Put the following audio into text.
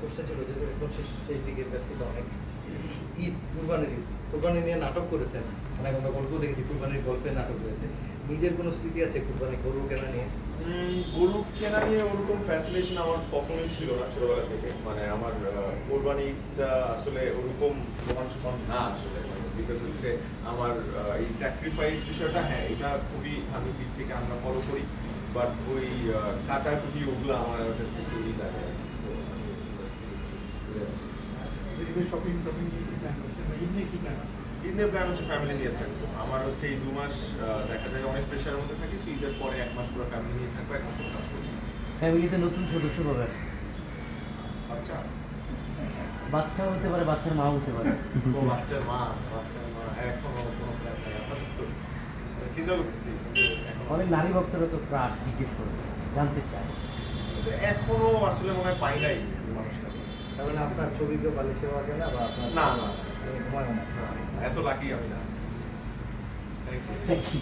Question ছিল যে এখন শেষ দিকের ব্যস্ততা অনেক। ঈদ কুরবানির ঈদ। কুরবানি নিয়ে নাটক করেছেন। অনেক আমরা গল্প দেখেছি কুরবানির গল্পে নাটক হয়েছে নিজের কোনো স্মৃতি আছে কুরবানি গরু কেনা নিয়ে? গরু কেনা নিয়ে ওরকম ফ্যাসিনেশন আমার কখনোই ছিল না ছোটবেলা থেকে। মানে আমার কোরবানিটা আসলে ওরকম রোমাঞ্চকর না আসলে। বিকজ হচ্ছে আমার এই স্যাক্রিফাইস বিষয়টা হ্যাঁ এটা খুবই ধার্মিক দিক থেকে আমরা ফলো করি। বাট ওই আহ, কাটাকুটি ওগুলো আমার কাছে খুবই লাগে। So, শপিং টপিং কি প্ল্যান করছেন বা এমনি কি প্ল্যান আছে? ঈদের প্ল্যান হচ্ছে ফ্যামিলি নিয়ে থাকব। আমার হচ্ছে এই দু মাস দেখা যায় অনেক প্রেশারের মধ্যে থাকি so ঈদের পরে এক মাস পুরো ফ্যামিলি নিয়ে থাকব এক মাস পুরো কাজ করব ফ্যামিলিতে নতুন সদস্য আছে? আচ্ছা। বাচ্চা হতে পারে বাচ্চার মা হতে পারে। ও বাচ্চার মা বাচ্চার মা এখনও কোনো প্ল্যান নাই। আপাতত চিন্তা করতেছি এখনো- অনেক নারী ভক্তরা তো ক্রাশ জিজ্ঞেস করে জানতে চায়। এখনও আসলে মনে হয় পাই নাই মানুষটা মানে আপনার ছবি কেউ বালি সেবা কেনা বা আপনার না, না। না না, এত লাকি আমি না থ্যাংক ইউ.